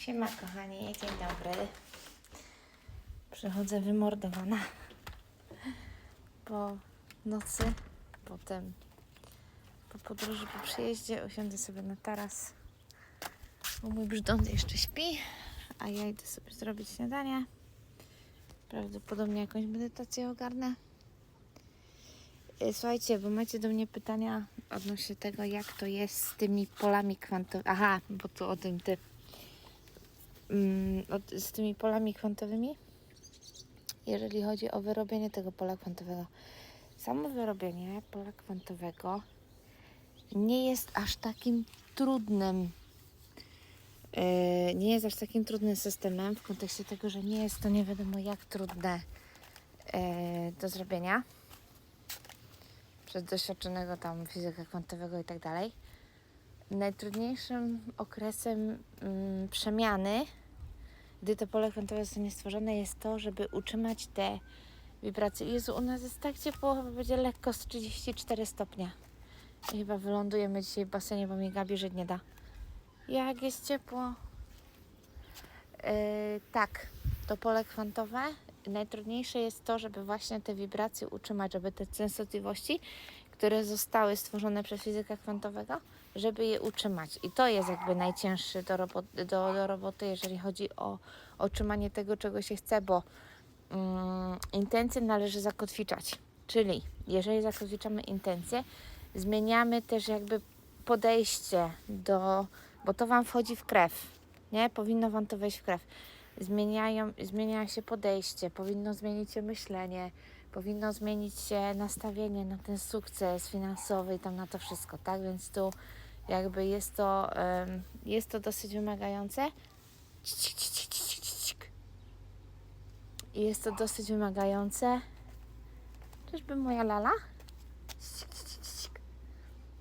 Siema kochani, dzień dobry. Przychodzę wymordowana po nocy, potem po podróży, po przyjeździe usiądę sobie na taras, bo mój brzdąc jeszcze śpi, a ja idę sobie zrobić śniadanie. Prawdopodobnie jakąś medytację ogarnę. Y, Słuchajcie, bo macie do mnie pytania odnośnie tego, jak to jest z tymi polami kwantowymi. Aha, bo tu o tym ty. Mm, z tymi polami kwantowymi, jeżeli chodzi o wyrobienie tego pola kwantowego. Samo wyrobienie pola kwantowego nie jest aż takim trudnym. yy, nie jest aż takim trudnym systemem w kontekście tego, że nie jest to nie wiadomo jak trudne yy, do zrobienia przez doświadczonego tam fizyka kwantowego i tak dalej. Najtrudniejszym okresem mm, przemiany, gdy to pole kwantowe zostanie stworzone, jest to, żeby utrzymać te wibracje. Jezu, u nas jest tak ciepło, chyba będzie lekko z 34 stopnia. I chyba wylądujemy dzisiaj w basenie, bo mi Gabi żyć nie da. Jak jest ciepło. Yy, tak, to pole kwantowe. Najtrudniejsze jest to, żeby właśnie te wibracje utrzymać, żeby te częstotliwości, które zostały stworzone przez fizykę kwantowego, żeby je utrzymać. I to jest jakby najcięższe do, robot, do, do roboty, jeżeli chodzi o otrzymanie tego, czego się chce, bo mm, intencje należy zakotwiczać. Czyli jeżeli zakotwiczamy intencje, zmieniamy też jakby podejście do, bo to Wam wchodzi w krew, nie? Powinno Wam to wejść w krew. Zmieniają, zmienia się podejście, powinno zmienić się myślenie, powinno zmienić się nastawienie na ten sukces finansowy i tam na to wszystko, tak? Więc tu jakby jest to, jest to dosyć wymagające. Jest to dosyć wymagające. Czyżby moja lala?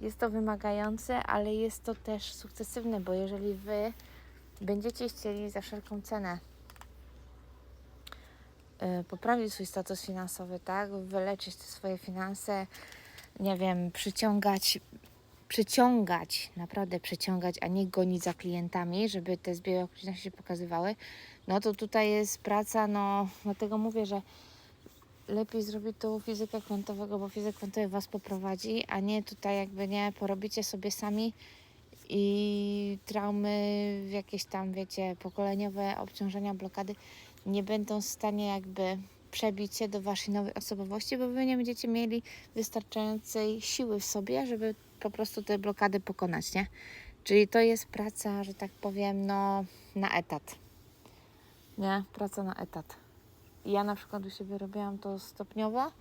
Jest to wymagające, ale jest to też sukcesywne, bo jeżeli wy będziecie chcieli za wszelką cenę y, poprawić swój status finansowy, tak? Wyleczyć te swoje finanse, nie wiem, przyciągać, przyciągać, naprawdę przyciągać, a nie gonić za klientami, żeby te zbiegi okoliczności się pokazywały, no to tutaj jest praca, no dlatego mówię, że lepiej zrobić to fizykę kwantowego, bo fizyka kwantowa Was poprowadzi, a nie tutaj jakby nie porobicie sobie sami i traumy, jakieś tam, wiecie, pokoleniowe obciążenia, blokady nie będą w stanie jakby przebić się do Waszej nowej osobowości, bo Wy nie będziecie mieli wystarczającej siły w sobie, żeby po prostu te blokady pokonać, nie? Czyli to jest praca, że tak powiem, no na etat. Nie? Praca na etat. Ja na przykład u siebie robiłam to stopniowo.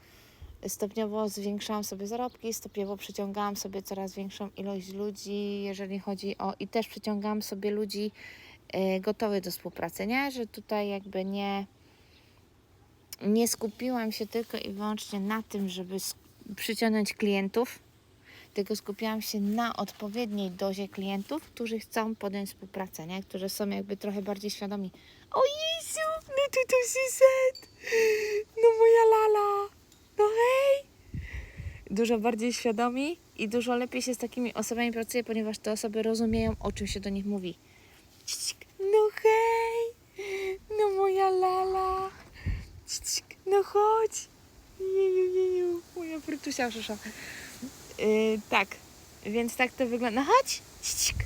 Stopniowo zwiększałam sobie zarobki, stopniowo przyciągałam sobie coraz większą ilość ludzi, jeżeli chodzi o. i też przyciągałam sobie ludzi e, gotowych do współpracy, nie? Że tutaj jakby nie. Nie skupiłam się tylko i wyłącznie na tym, żeby przyciągnąć klientów, tylko skupiałam się na odpowiedniej dozie klientów, którzy chcą podjąć współpracę, nie? Którzy są jakby trochę bardziej świadomi. O Jezu, no to to Suzette! No moja lala! No hej! Dużo bardziej świadomi i dużo lepiej się z takimi osobami pracuje, ponieważ te osoby rozumieją, o czym się do nich mówi. No hej! No moja lala! No chodź! Jeju, jeju, moja frytusia szysza. Yy, tak, więc tak to wygląda. No chodź! Cicik.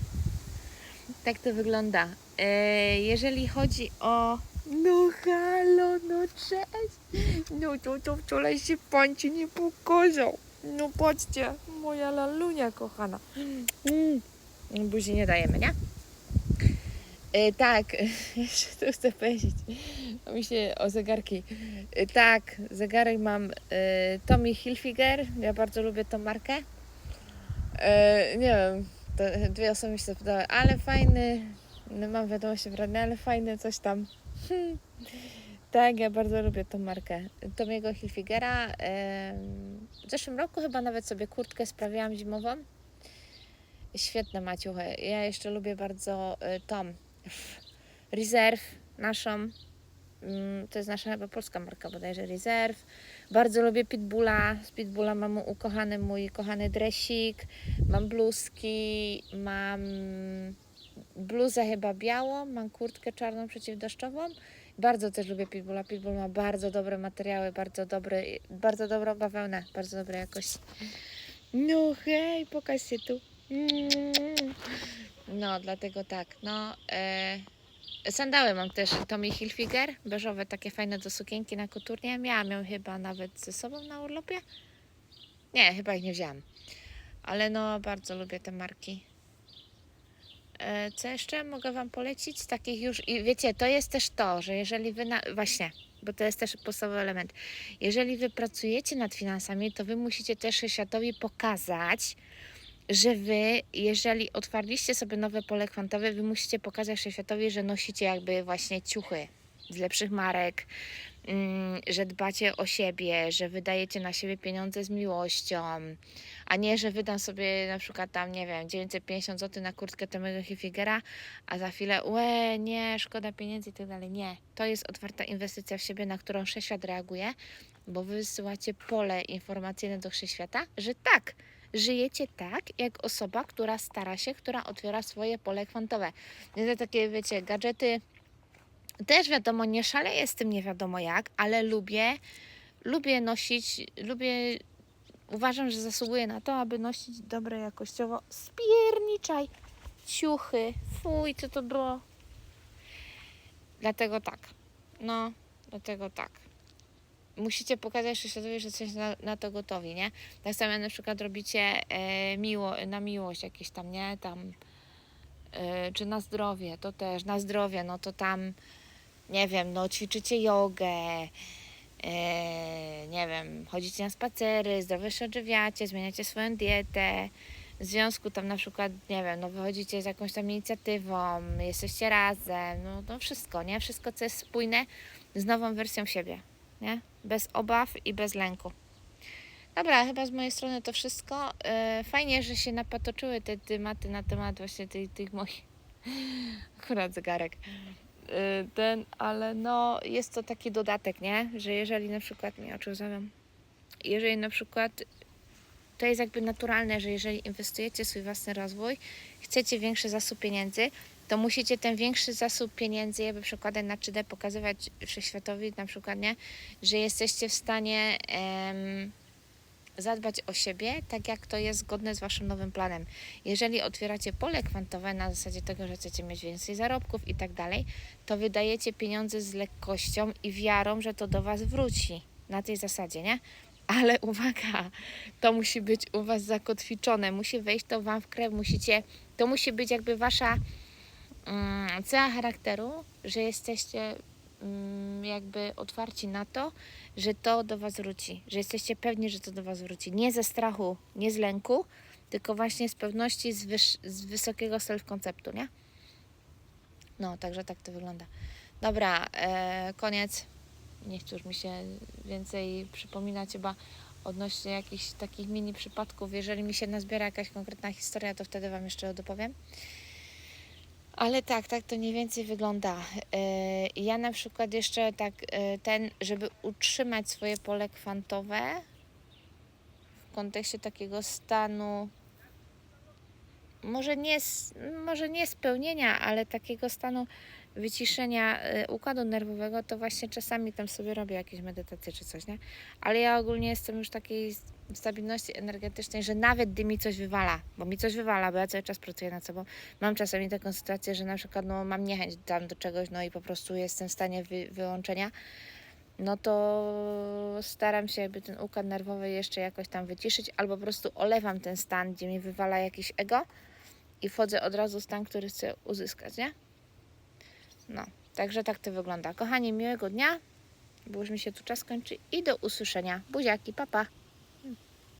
Tak to wygląda. E, jeżeli chodzi o. No halo, no cześć. No to to wczoraj się pan ci nie pokazał. No patrzcie, moja lalunia kochana. Mm. Buzi nie dajemy, nie? E, tak, jeszcze tu chcę powiedzieć. Się o zegarki. E, tak, zegarek mam e, Tommy Hilfiger. Ja bardzo lubię tą markę. E, nie wiem, dwie osoby się zapytały, ale fajny, no mam wiadomość w ale fajny coś tam. Tak, ja bardzo lubię tą markę. Tomiego Hilfigera. W zeszłym roku chyba nawet sobie kurtkę sprawiałam zimową. Świetne maciuchy. Ja jeszcze lubię bardzo y, tą Reserve naszą. Mm, To jest nasza chyba polska marka bodajże Reserve. Bardzo lubię Pitbulla. Z Pitbulla mam ukochany mój kochany dresik. Mam bluzki, mam bluzę chyba białą, mam kurtkę czarną przeciwdeszczową. Bardzo też lubię Pitbulla. Pitbull ma bardzo dobre materiały, bardzo dobry, bardzo dobrą bawełnę, bardzo dobrej jakości. No hej, pokaż się tu. No, dlatego tak. No, e, sandały mam też Tommy Hilfiger, beżowe, takie fajne do sukienki na koturnie. Miałam ją chyba nawet ze sobą na urlopie. Nie, chyba ich nie wzięłam. Ale no, bardzo lubię te marki. E, Co jeszcze mogę Wam polecić takich już? I wiecie, to jest też to, że jeżeli Wy, na... właśnie, bo to jest też podstawowy element, jeżeli Wy pracujecie nad finansami, to Wy musicie też światowi pokazać, że Wy, jeżeli otwarliście sobie nowe pole kwantowe, Wy musicie pokazać światowi, że nosicie jakby właśnie ciuchy z lepszych marek, mm, że dbacie o siebie, że wydajecie na siebie pieniądze z miłością, a nie, że wydam sobie na przykład tam, nie wiem, 950 zł na kurtkę Tommy'ego Hilfigera, a za chwilę, łe, nie, szkoda pieniędzy i tak dalej. Nie, to jest otwarta inwestycja w siebie, na którą wszechświat reaguje, bo wy wysyłacie pole informacyjne do wszechświata, że tak, żyjecie tak, jak osoba, która stara się, która otwiera swoje pole kwantowe. To takie, wiecie, gadżety, też wiadomo, nie szaleję z tym nie wiadomo jak, ale lubię, lubię nosić, lubię, uważam, że zasługuję na to, aby nosić dobre jakościowo spierniczaj ciuchy. Fuj, co to było? Dlatego tak. No, dlatego tak. Musicie pokazać światowi, że jesteście na, na to gotowi, nie? Tak samo na przykład robicie e, miło, na miłość jakieś tam, nie? Tam, e, czy na zdrowie, to też, na zdrowie, no to tam, nie wiem, no ćwiczycie jogę, e, nie wiem, chodzicie na spacery, zdrowo się odżywiacie, zmieniacie swoją dietę, w związku tam na przykład, nie wiem, no wychodzicie z jakąś tam inicjatywą, jesteście razem, no to wszystko, nie? Wszystko, co jest spójne z nową wersją siebie, nie? Bez obaw i bez lęku. Dobra, chyba z mojej strony to wszystko. E, Fajnie, że się napatoczyły te tematy na temat właśnie tych, tych moich... Akurat zegarek. E, Ten, ale no jest to taki dodatek, nie? Że jeżeli na przykład... Mi oczy łzawią. Jeżeli na przykład to jest jakby naturalne, że jeżeli inwestujecie w swój własny rozwój, chcecie większy zasób pieniędzy, to musicie ten większy zasób pieniędzy jakby przekładać na 3D, pokazywać wszechświatowi na przykład, nie? że jesteście w stanie em, zadbać o siebie, tak jak to jest zgodne z waszym nowym planem. Jeżeli otwieracie pole kwantowe na zasadzie tego, że chcecie mieć więcej zarobków i tak dalej, to wydajecie pieniądze z lekkością i wiarą, że to do was wróci. Na tej zasadzie, nie? Ale uwaga, to musi być u Was zakotwiczone, musi wejść to Wam w krew, musicie, to musi być jakby Wasza cecha charakteru, że jesteście mm, jakby otwarci na to, że to do Was wróci, że jesteście pewni, że to do Was wróci. Nie ze strachu, nie z lęku, tylko właśnie z pewności, z, z wysokiego self-konceptu, nie? No, także tak to wygląda. Dobra, e, koniec. Nie chcę już mi się więcej przypominać chyba odnośnie jakichś takich mini przypadków. Jeżeli mi się nazbiera jakaś konkretna historia, to wtedy Wam jeszcze dopowiem. Ale tak, tak to mniej więcej wygląda. Yy, Ja na przykład jeszcze tak yy, ten, żeby utrzymać swoje pole kwantowe w kontekście takiego stanu może nie, może nie spełnienia, ale takiego stanu wyciszenia y, układu nerwowego, to właśnie czasami tam sobie robię jakieś medytacje czy coś, nie? Ale ja ogólnie jestem już takiej stabilności energetycznej, że nawet gdy mi coś wywala, bo mi coś wywala, bo ja cały czas pracuję nad sobą, mam czasami taką sytuację, że na przykład no, mam niechęć tam do czegoś, no i po prostu jestem w stanie wy, wyłączenia, no to staram się jakby ten układ nerwowy jeszcze jakoś tam wyciszyć, albo po prostu olewam ten stan, gdzie mi wywala jakieś ego i wchodzę od razu w stan, który chcę uzyskać, nie? No, także tak to wygląda. Kochani, miłego dnia, bo już mi się tu czas kończy i do usłyszenia. Buziaki, papa. Pa.